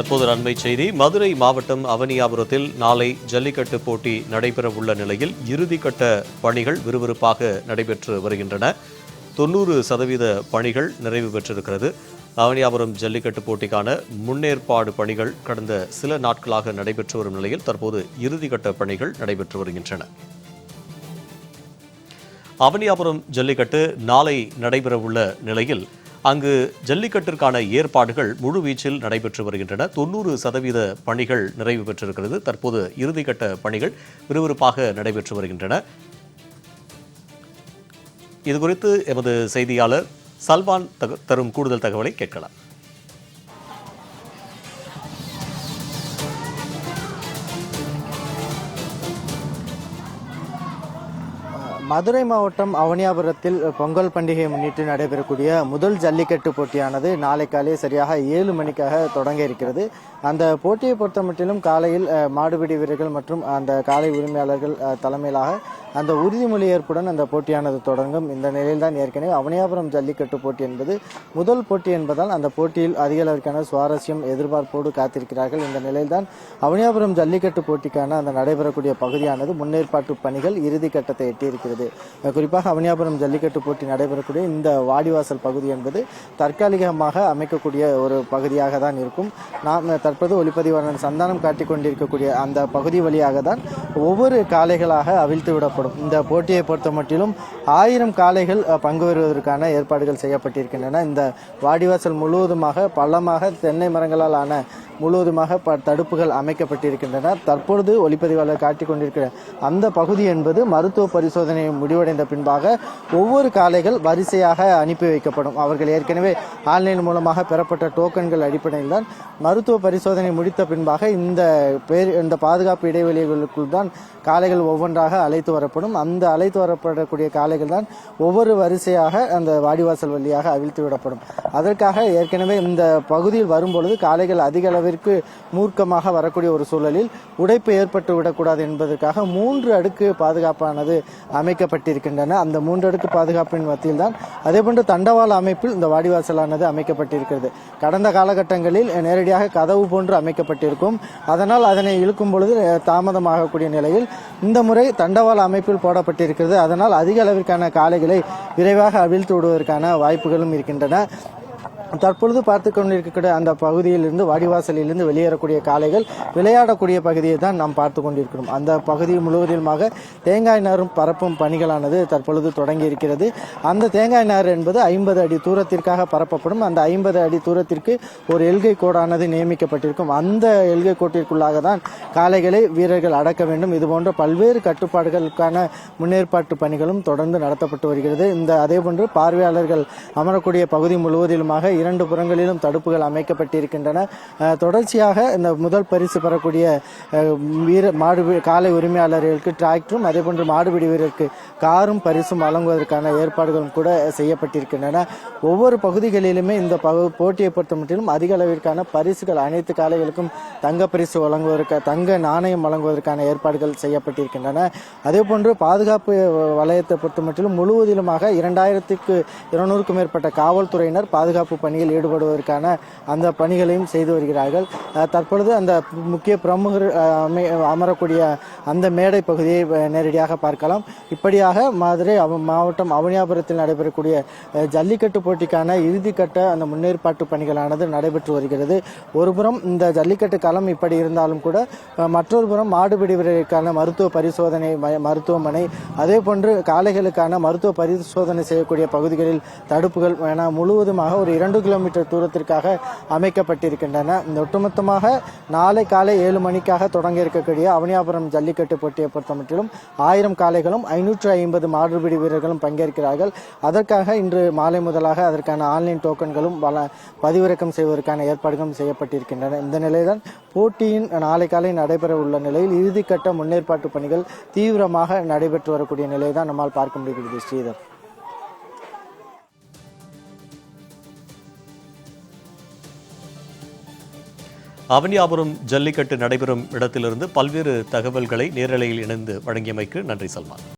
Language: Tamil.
தற்போது நன்மை செய்தி. மதுரை மாவட்டம் அவனியாபுரத்தில் நாளை ஜல்லிக்கட்டு போட்டி நடைபெறவுள்ள நிலையில் இறுதிக்கட்ட பணிகள் விறுவிறுப்பாக நடைபெற்று வருகின்றன. தொண்ணூறு சதவீத பணிகள் நிறைவு பெற்றிருக்கிறது. அவனியாபுரம் ஜல்லிக்கட்டு போட்டிக்கான முன்னேற்பாடு பணிகள் கடந்த சில நாட்களாக நடைபெற்று வரும் நிலையில் தற்போது இறுதிக்கட்ட பணிகள் நடைபெற்று வருகின்றன. அவனியாபுரம் ஜல்லிக்கட்டு நாளை நடைபெறவுள்ள நிலையில் அங்கு ஜல்லிக்கட்டிற்கான ஏற்பாடுகள் முழுவீச்சில் நடைபெற்று வருகின்றன. தொண்ணூறு சதவீத பணிகள் நிறைவு பெற்றிருக்கிறது. தற்போது இறுதிக்கட்ட பணிகள் விறுவிறுப்பாக நடைபெற்று வருகின்றன. இதுகுறித்து எமது செய்தியாளர் சல்வான் தக- தரும் கூடுதல் தகவலை கேட்கலாம். மதுரை மாவட்டம் அவனியாபுரத்தில் பொங்கல் பண்டிகையை முன்னிட்டு நடைபெறக்கூடிய முதல் ஜல்லிக்கட்டு போட்டியானது நாளை காலை சரியாக ஏழு மணிக்காக தொடங்க இருக்கிறது. அந்த போட்டியை பொறுத்த மட்டிலும் காலையில் மாடுபிடி வீரர்கள் மற்றும் அந்த காலை உரிமையாளர்கள் தலைமையிலாக அந்த உறுதிமொழி ஏற்புடன் அந்த போட்டியானது தொடங்கும். இந்த நிலையில் தான் ஏற்கனவே அவனியாபுரம் ஜல்லிக்கட்டு போட்டி என்பது முதல் போட்டி என்பதால் அந்த போட்டியில் அதிக அளவிற்கான சுவாரஸ்யம் எதிர்பார்ப்போடு காத்திருக்கிறார்கள். இந்த நிலையில்தான் அவனியாபுரம் ஜல்லிக்கட்டு போட்டிக்கான அந்த நடைபெறக்கூடிய பகுதியானது முன்னேற்பாட்டு பணிகள் இறுதி கட்டத்தை எட்டியிருக்கிறது. அஹ் குறிப்பாக அவனியாபுரம் ஜல்லிக்கட்டு போட்டி நடைபெறக்கூடிய இந்த வாடிவாசல் பகுதி என்பது தற்காலிகமாக அமைக்கக்கூடிய ஒரு பகுதியாக தான் இருக்கும். நாம் தற்போது ஒளிப்பதிவாளன் சந்தானம் காட்டிக் கொண்டிருக்கக்கூடிய அந்த பகுதி வழியாக தான் ஒவ்வொரு காளைகளாக அவிழ்த்து விடப்படும். இந்த போட்டியை பொறுத்த மட்டிலும் ஆயிரம் காளைகள் பங்கு பெறுவதற்கான ஏற்பாடுகள் செய்யப்பட்டிருக்கின்றன. இந்த வாடிவாசல் முழுவதுமாக பள்ளமாக தென்னை மரங்களால் ஆன முழுவதுமாக ப தடுப்புகள் அமைக்கப்பட்டிருக்கின்றன. தற்பொழுது ஒளிப்பதிவாளர் காட்டிக் கொண்டிருக்கிற அந்த பகுதி என்பது மருத்துவ பரிசோதனை முடிவடைந்த பின்பாக ஒவ்வொரு காளைகள் வரிசையாக அனுப்பி வைக்கப்படும். அவர்கள் ஏற்கனவே ஆன்லைன் மூலமாக பெறப்பட்ட டோக்கன்கள் அடிப்படையில் தான் மருத்துவ பரிசோதனை முடித்த பின்பாக இந்த பேர் இந்த பாதுகாப்பு இடைவெளிகளுக்குள் தான் காளைகள் ஒவ்வொன்றாக அழைத்து வரப்படும். அந்த அழைத்து வரப்படக்கூடிய காளைகள் தான் ஒவ்வொரு வரிசையாக அந்த வாடிவாசல் வழியாக அவிழ்த்து விடப்படும். அதற்காக ஏற்கனவே இந்த பகுதியில் வரும்பொழுது காளைகள் அதிக அளவிற்கு மூர்க்கமாக வரக்கூடிய ஒரு சூழலில் உடைப்பு ஏற்பட்டு விடக்கூடாது என்பதற்காக மூன்று அடுக்கு பாதுகாப்பானது அமைக்கப்பட்டிருக்கின்றன. அந்த மூன்று அடுக்கு பாதுகாப்பின் மத்தியில் தான் அதேபோன்று தண்டவாள அமைப்பில் இந்த வாடிவாசலானது அமைக்கப்பட்டிருக்கிறது. கடந்த காலகட்டங்களில் நேரடியாக கதவு போன்று அமைக்கப்பட்டிருக்கும். அதனால் அதனை இழுக்கும் பொழுது தாமதமாகக்கூடிய நிலையில் இந்த முறை தண்டவாள அமைப்பில் போடப்பட்டிருக்கிறது. அதனால் அதிக அளவிற்கான காளைகளை விரைவாக அவிழ்த்து விடுவதற்கான வாய்ப்புகளும் இருக்கின்றன. தற்பொழுது பார்த்து கொண்டிருக்கக்கூடிய அந்த பகுதியிலிருந்து வாடிவாசலிலிருந்து வெளியேறக்கூடிய காளைகள் விளையாடக்கூடிய பகுதியை தான் நாம் பார்த்து கொண்டிருக்கிறோம். அந்த பகுதி முழுவதுமாக தேங்காய் நாரும் பரப்பும் பணிகளானது தற்பொழுது தொடங்கி இருக்கிறது. அந்த தேங்காய் நார் என்பது ஐம்பது அடி தூரத்திற்காக பரப்பப்படும். அந்த ஐம்பது அடி தூரத்திற்கு ஒரு எல்கை கோடானது நியமிக்கப்பட்டிருக்கும். அந்த எல்கை கோட்டிற்குள்ளாக தான் காளைகளை வீரர்கள் அடக்க வேண்டும். இதுபோன்ற பல்வேறு கட்டுப்பாடுகளுக்கான முன்னேற்பாட்டு பணிகளும் தொடர்ந்து நடத்தப்பட்டு வருகிறது. இந்த அதேபோன்று பார்வையாளர்கள் அமரக்கூடிய பகுதி முழுவதிலுமாக இரண்டு புறங்களிலும் தடுப்புகள் அமைக்கப்பட்டிருக்கின்றன. தொடர்ச்சியாக இந்த முதல் பரிசு பெறக்கூடிய வீர மாடு காலை உரிமையாளர்களுக்கு டிராக்டரும் அதேபோன்று மாடுபிடி வீரருக்கு காரும் பரிசும் வழங்குவதற்கான ஏற்பாடுகளும் கூட செய்யப்பட்டிருக்கின்றன. ஒவ்வொரு பகுதிகளிலுமே இந்த பகு போட்டியை பொறுத்த மட்டிலும் அதிக அளவிற்கான பரிசுகள் அனைத்து காலைகளுக்கும் தங்க பரிசு வழங்குவதற்கு தங்க நாணயம் வழங்குவதற்கான ஏற்பாடுகள் செய்யப்பட்டிருக்கின்றன. அதேபோன்று பாதுகாப்பு வலயத்தை பொறுத்த மட்டிலும் முழுவதிலுமாக இரண்டாயிரத்துக்கு இருநூறுக்கும் மேற்பட்ட காவல்துறையினர் பாதுகாப்பு பணியில் ஈடுபடுவதற்கான அந்த பணிகளையும் செய்து வருகிறார்கள். தற்பொழுது அந்த முக்கிய பிரமுகர் அமை- அமரக்கூடிய அந்த மேடை பகுதியை நேரடியாக பார்க்கலாம். இப்படியாக மதுரை மாவட்டம் அவனியாபுரத்தில் நடைபெறக்கூடிய ஜல்லிக்கட்டு போட்டிக்கான இறுதிக்கட்ட அந்த முன்னேற்பாட்டு பணிகளானது நடைபெற்று வருகிறது. ஒருபுறம் இந்த ஜல்லிக்கட்டு களம் இப்படி இருந்தாலும் கூட மற்றொரு புறம் மாடுபிடி வீரருக்கான மருத்துவ பரிசோதனை மருத்துவமனை அதே போன்று காளைகளுக்கான மருத்துவ பரிசோதனை செய்யக்கூடிய பகுதிகளில் தடுப்புகள் என முழுவதுமாக ஒரு இரண்டு கிலோமீட்டர் தூரத்திற்காக அமைக்கப்பட்டிருக்கின்றன. இந்த ஒட்டுமொத்தமாக நாளை காலை ஏழு மணிக்காக தொடங்க இருக்கக்கூடிய அவனியாபுரம் ஜல்லிக்கட்டு போட்டியை பொறுத்த மட்டிலும் ஆயிரம் காலைகளும் ஐநூற்று ஐம்பது மாடுபிடி வீரர்களும் பங்கேற்கிறார்கள். அதற்காக இன்று மாலை முதலாக அதற்கான ஆன்லைன் டோக்கன்களும் வள பதிவிறக்கம் செய்வதற்கான ஏற்பாடுகளும் செய்யப்பட்டிருக்கின்றன. இந்த நிலையில்தான் போட்டியின் நாளை காலை நடைபெற உள்ள நிலையில் இறுதிக்கட்ட முன்னேற்பாட்டு பணிகள் தீவிரமாக நடைபெற்று வரக்கூடிய நிலையை தான் நம்மால் பார்க்க முடிகிறது ஸ்ரீதர். அவனியாபுரம் ஜல்லிக்கட்டு நடைபெறும் இடத்திலிருந்து பல்வேறு தகவல்களை நேரலையில் இணைந்து வழங்கியமைக்கு நன்றி சல்மான்.